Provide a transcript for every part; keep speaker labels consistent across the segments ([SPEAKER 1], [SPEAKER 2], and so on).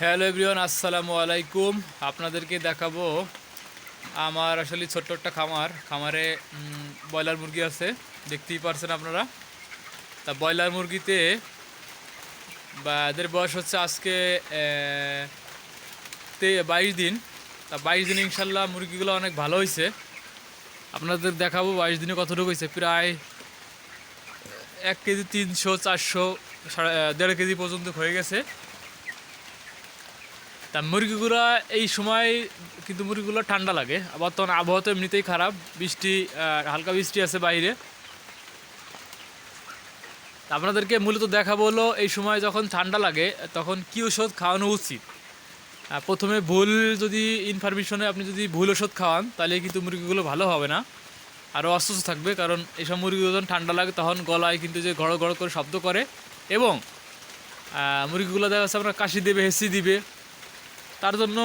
[SPEAKER 1] Hello everyone, আসসালামু আলাইকুম। আপনাদেরকে দেখাবো আমার আসলে ছোট্ট একটা খামার। খামারে ব্রয়লার মুরগি আছে, দেখতেই পারছেন আপনারা। তা ব্রয়লার মুরগিতে বা এদের বয়স হচ্ছে আজকে বাইশ দিন। তা বাইশ দিন ইনশাল্লাহ মুরগিগুলো অনেক ভালো হয়েছে আপনাদের দেখাবো বাইশ দিনে কতটুকু হয়েছে প্রায় এক কেজি তিনশো, চারশো, সাড়ে, দেড় কেজি পর্যন্ত হয়ে গেছে। তা মুরগিগুলো এই সময় কিন্তু মুরগিগুলো ঠান্ডা লাগে। বর্তমানে আবহাওয়া তো এমনিতেই খারাপ। বৃষ্টি হালকা বৃষ্টি আছে বাইরে। আপনাদেরকে মূলত দেখাবো হলো এই সময় যখন ঠান্ডা লাগে, তখন কী ওষুধ খাওয়ানো উচিত? প্রথমে ভুল যদি ইনফরমেশনে আপনি যদি ভুল ওষুধ খাওয়ান, তাহলে কিন্তু মুরগিগুলো ভালো হবে না। আরও অসুস্থ থাকবে, কারণ এইসব মুরগিগুলো যখন ঠান্ডা লাগে, তখন গলায় কিন্তু যে গড় গড় করে শব্দ করে। এবং মুরগিগুলো দেখা যাচ্ছে আপনার কাশি দেবে, হেসি দিবে। তার জন্য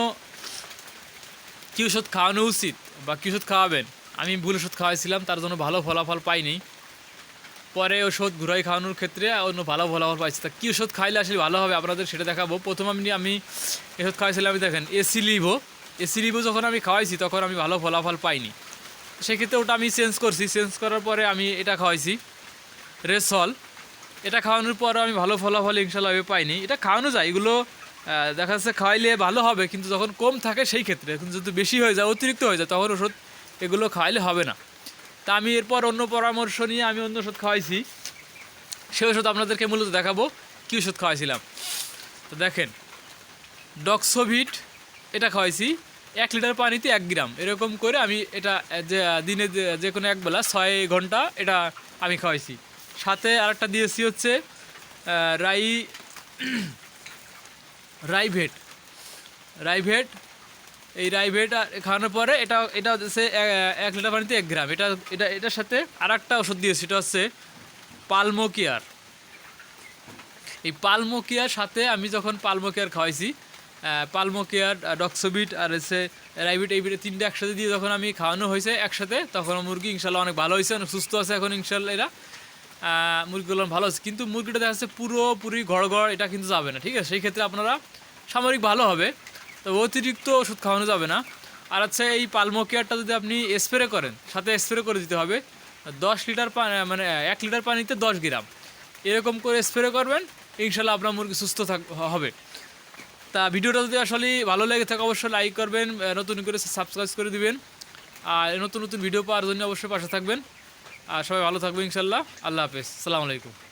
[SPEAKER 1] কী ওষুধ খাওয়ানো উচিত বা কী ওষুধ খাওয়াবেন? আমি ভুল ওষুধ খাওয়াইছিলাম, তার জন্য ভালো ফলাফল পাইনি। পরে ওষুধ ঘুরাই খাওয়ানোর ক্ষেত্রে অন্য ভালো ফলাফল পাইছি। তা কী ওষুধ খাইলে আসলে ভালো হবে আপনাদের সেটা দেখাবো। প্রথম আমি আমি ওষুধ খাওয়াইছিলাম, আমি দেখেন এসি লিভো এসি লিভো যখন আমি খাওয়াইছি, তখন আমি ভালো ফলাফল পাইনি। সেক্ষেত্রে ওটা আমি চেঞ্জ করছি। চেঞ্জ করার পরে আমি এটা খাওয়াইছি, রেসল। এটা খাওয়ানোর পর আমি ভালো ফলাফল ইনশাল্লাহ পাইনি। এটা খাওয়ানো যায়, এগুলো দেখা যাচ্ছে খাওয়াইলে ভালো হবে, কিন্তু যখন কম থাকে সেই ক্ষেত্রে। কিন্তু যদি বেশি হয়ে যায়, অতিরিক্ত হয়ে যায়, তখন ওষুধ এগুলো খাওয়াইলে হবে না। তা আমি এরপর অন্য পরামর্শ নিয়ে আমি অন্য ওষুধ খাওয়াইছি। সে ওষুধ আপনাদেরকে মূলত দেখাবো, কী ওষুধ খাওয়াইছিলাম। তো দেখেন ডক্সোভিট এটা খাওয়াইছি, এক লিটার পানিতে এক গ্রাম। এরকম করে আমি এটা যে দিনে যে কোনো একবেলা ছয় ঘণ্টা এটা আমি খাওয়াইছি। সাথে আরেকটা দিয়েছি হচ্ছে রাই রাইভেট। রাইভেট, এই রাইভেট খাওয়ানোর পরে এটা এটা হচ্ছে এক লিটার পানিতে এক গ্রাম। এটা এটা, এটার সাথে আর একটা ওষুধ দিয়েছি এটা হচ্ছে পালমোকিয়ার। এই পালমোকিয়ার সাথে আমি যখন পালমোকিয়ার খাওয়াইছি পালমোকিয়ার, ডক্সোবিট আর হচ্ছে রাইবিট এই তিনটে একসাথে দিয়ে যখন আমি খাওয়ানো হয়েছে একসাথে, তখন মুরগি ইনশাল্লাহ অনেক ভালো হয়েছে, অনেক সুস্থ আছে এখন ইনশাল্লাহ এরা। মুরগিগুলো ভালো আছে। কিন্তু মুরগিটা দেখা যাচ্ছে পুরোপুরি ঘর ঘর এটা কিন্তু যাবে না, ঠিক আছে? সেই ক্ষেত্রে আপনারা সামরিক ভালো হবে তো অতিরিক্ত ওষুধ খাওয়ানো যাবে না। আর হচ্ছে এই পালমোকিয়ারটা যদি আপনি স্প্রে করেন, সাথে স্প্রে করে দিতে হবে, দশ লিটার পানি মানে এক লিটার পানিতে দশ গ্রাম। এরকম করে স্প্রে করবেন, ইনশাল্লাহ আপনার মুরগি সুস্থ থাক হবে। তা ভিডিওটা যদি আসলে ভালো লেগে থাকে, অবশ্যই লাইক করবেন নতুন করে সাবস্ক্রাইব করে দিবেন। আর নতুন নতুন ভিডিও পাওয়ার জন্য অবশ্যই পাশে থাকবেন। আর সবাই ভালো থাকব ইনশাল্লাহ। আল্লাহ হাফেজ। সালামু আলাইকুম।